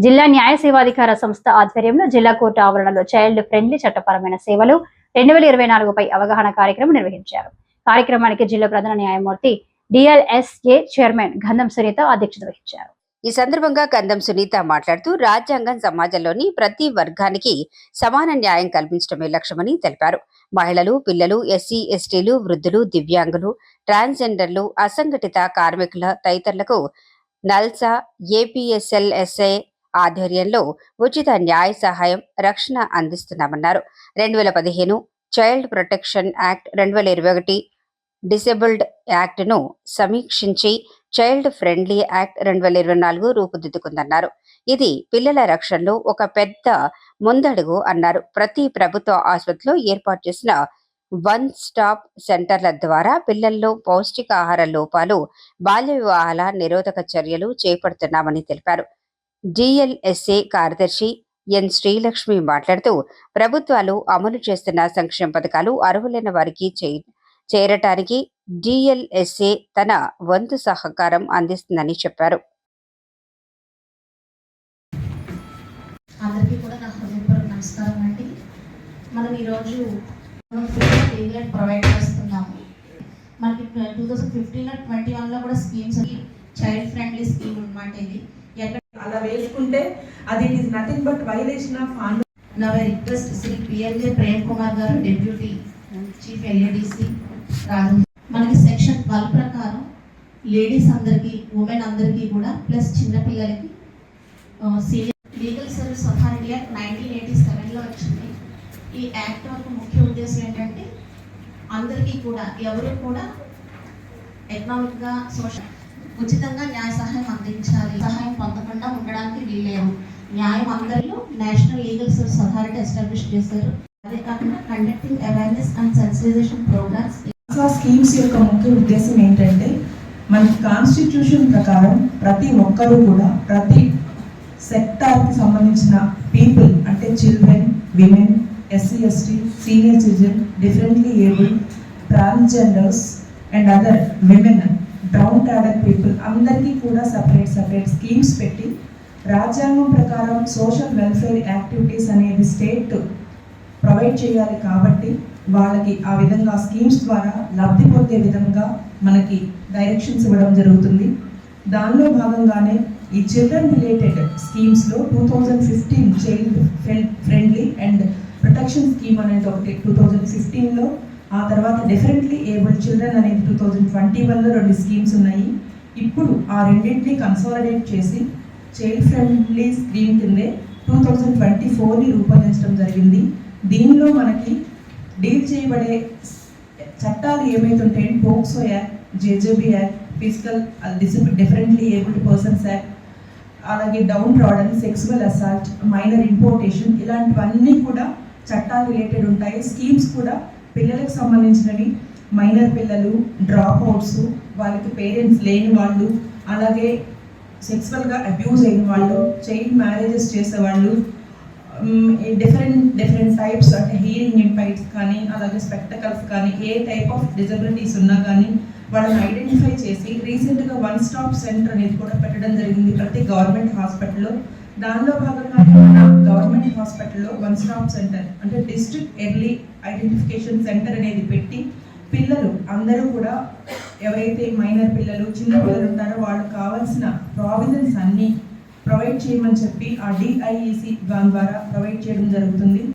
జిల్లా న్యాయ సేవాధికార సంస్థ ఆధ్వర్యంలో జిల్లా కోర్టు ఆవరణలో చైల్డ్ ఫ్రెండ్లీ చట్టపరమైన సేవలు రెండు వేల ఇరవై నాలుగుపై అవగాహన కార్యక్రమం నిర్వహించారు. కార్యక్రమానికి జిల్లా ప్రధాన న్యాయమూర్తి డిఎల్ఎస్ఏ చైర్మన్ గంధం సునీత అధ్యక్షత వహించారు. ఈ సందర్భంగా గంధం సునీత మాట్లాడుతూ రాజ్యాంగం సమాజంలోని ప్రతి వర్గానికి సమాన న్యాయం కల్పించడమే లక్ష్యమని తెలిపారు. మహిళలు పిల్లలు ఎస్సీ ఎస్టీలు వృద్ధులు దివ్యాంగులు ట్రాన్స్జెండర్లు అసంఘటిత కార్మికుల తదితరులకు నల్సా ఏపీఎస్ఎల్ఎస్ఏ ఆధ్వర్యంలో ఉచిత న్యాయ సహాయం రక్షణ అందిస్తున్నామన్నారు. రెండు వేల పదిహేను చైల్డ్ ప్రొటెక్షన్ యాక్ట్ రెండు వేల ఇరవై ఒకటి డిసేబుల్డ్ యాక్ట్ను సమీక్షించి చైల్డ్ ఫ్రెండ్లీ యాక్ట్ రెండు వేల ఇరవై నాలుగు రూపుదిద్దుకుందన్నారు. ఇది పిల్లల రక్షణలో ఒక పెద్ద ముందడుగు అన్నారు. ప్రతి ప్రభుత్వ ఆసుపత్రిలో ఏర్పాటు చేసిన వన్ స్టాప్ సెంటర్ల ద్వారా పిల్లల్లో పౌష్టికాహార లోపాలు బాల్య వివాహాల నిరోధక చర్యలు చేపడుతున్నామని తెలిపారు. జిఎల్ఎస్ఏ కార్యదర్శి ఎన్ శ్రీలక్ష్మి మాట్లాడుతూ ప్రభుత్వాలు అమలు చేస్తున్న సంక్షేమ పథకాలు అర్హులైన వారికి చేరటానికి జిఎల్ఎస్ఏ తన వంతు సహకారం అందిస్తుందని చెప్పారు. అందరికీ కూడా నా హృదయపూర్వక నమస్కారం అండి. మనం ఈరోజు లీగల్ ప్రొవైడ్ చేస్తున్నాము. మనకి టూ థౌసండ్ ఫిఫ్టీన్ ట్వంటీ వన్లో కూడా స్కీమ్స్ చైల్డ్ ఫ్రెండ్లీ స్కీమ్ అనమాట ఇది. ఎక్కడ అలా వేసుకుంటే అది it is nothing but violation of on నా రిక్వెస్ట్ శ్రీ పిఎల్ఏ ప్రేమ్ కుమార్ గారు డెప్యూటీ చీఫ్ ఎల్ఏడిసి రాజు మనకి సెక్షన్ ట్వెల్వ్ ప్రకారం లేడీస్ అందరికీ ఉమెన్ అందరికీ కూడా ప్లస్ చిన్నపిల్లలకి senior legal service authority act nineteen eighty సెవెన్లో వచ్చింది. ఈ యాక్ట్ యొక్క ముఖ్య ఉద్దేశం ఏంటంటే అందరికీ కూడా ఎవరు కూడా ఎకనామిక్గా సోషల్ ఉచితంగా న్యాయ సహాయం అందించాలి. సహాయం పొందకుండా ఉండడానికి వీల్లేదు. న్యాయం అందరిలో national legal service authority establish చేశారు. అదే కాకుండా conducting awareness and sensitization programmes schemes యొక్క ముఖ్య ఉద్దేశం ఏంటంటే మనకి కాన్స్టిట్యూషన్ ప్రకారం ప్రతి ఒక్కరూ కూడా ప్రతి సెక్టార్కి సంబంధించిన పీపుల్ అంటే children women SC ST senior citizen differently able transgenders and other women down cadre people అందరికీ కూడా సపరేట్ సపరేట్ స్కీమ్స్ పెట్టి రాజ్యాంగం ప్రకారం సోషల్ వెల్ఫేర్ యాక్టివిటీస్ అనేది స్టేట్ ప్రొవైడ్ చేయాలి కాబట్టి వాళ్ళకి ఆ విధంగా స్కీమ్స్ ద్వారా లబ్ధి పొందే విధంగా మనకి డైరెక్షన్స్ ఇవ్వడం జరుగుతుంది. దానిలో భాగంగానే ఈ children related స్కీమ్స్లో two thousand fifteen child friendly and protection scheme అనేది ఒకటి. టూ థౌజండ్ ఫిఫ్టీన్లో ఆ తర్వాత డిఫరెంట్లీ ఏబుల్ చిల్డ్రన్ అనేది టూ థౌజండ్ ట్వంటీ వన్లో రెండు స్కీమ్స్ ఉన్నాయి. ఇప్పుడు ఆ రెండింటిని కన్సాలిడేట్ చేసి చైల్డ్ ఫ్రెండ్లీ స్కీమ్ కిందే టూ థౌజండ్ ట్వంటీ ఫోర్ని రూపొందించడం జరిగింది. దీనిలో మనకి డీల్ చేయబడే చట్టాలు ఏమైతుంటే POCSO act JJB act physical డిసబి differently abled persons act అలాగే downtrodden sexual assault minor importation ఇలాంటివన్నీ కూడా చట్టాలు రిలేటెడ్ ఉంటాయి. స్కీమ్స్ కూడా పిల్లలకు సంబంధించినవి మైనర్ పిల్లలు డ్రాప్ అవుట్స్ వాళ్ళకి పేరెంట్స్ లేని వాళ్ళు అలాగే సెక్సువల్గా అబ్యూజ్ అయిన వాళ్ళు చైల్డ్ మ్యారేజెస్ చేసేవాళ్ళు డిఫరెంట్ డిఫరెంట్ టైప్స్ అంటే హీరింగ్ ఇంపైట్స్ కానీ అలాగే స్పెక్టకల్స్ కానీ ఏ టైప్ ఆఫ్ డిజబిలిటీస్ ఉన్నా కానీ వాళ్ళని ఐడెంటిఫై చేసి రీసెంట్గా వన్ స్టాప్ సెంటర్ అనేది కూడా పెట్టడం జరిగింది ప్రతి గవర్నమెంట్ హాస్పిటల్లో దానిలో భాగంగా మన గవర్నమెంట్ హాస్పిటల్లో వన్ స్టాప్ సెంటర్ అంటే డిస్ట్రిక్ట్ ఎర్లీ ఐడెంటిఫికేషన్ సెంటర్ అనేది పెట్టి పిల్లలు అందరూ కూడా ఎవరైతే మైనర్ పిల్లలు చిన్న పిల్లలు ఉంటారో వాళ్ళకి కావాల్సిన ప్రావిజన్స్ అన్నీ ప్రొవైడ్ చేయమని చెప్పి ఆ డిఐఈసి దాని ద్వారా ప్రొవైడ్ చేయడం జరుగుతుంది.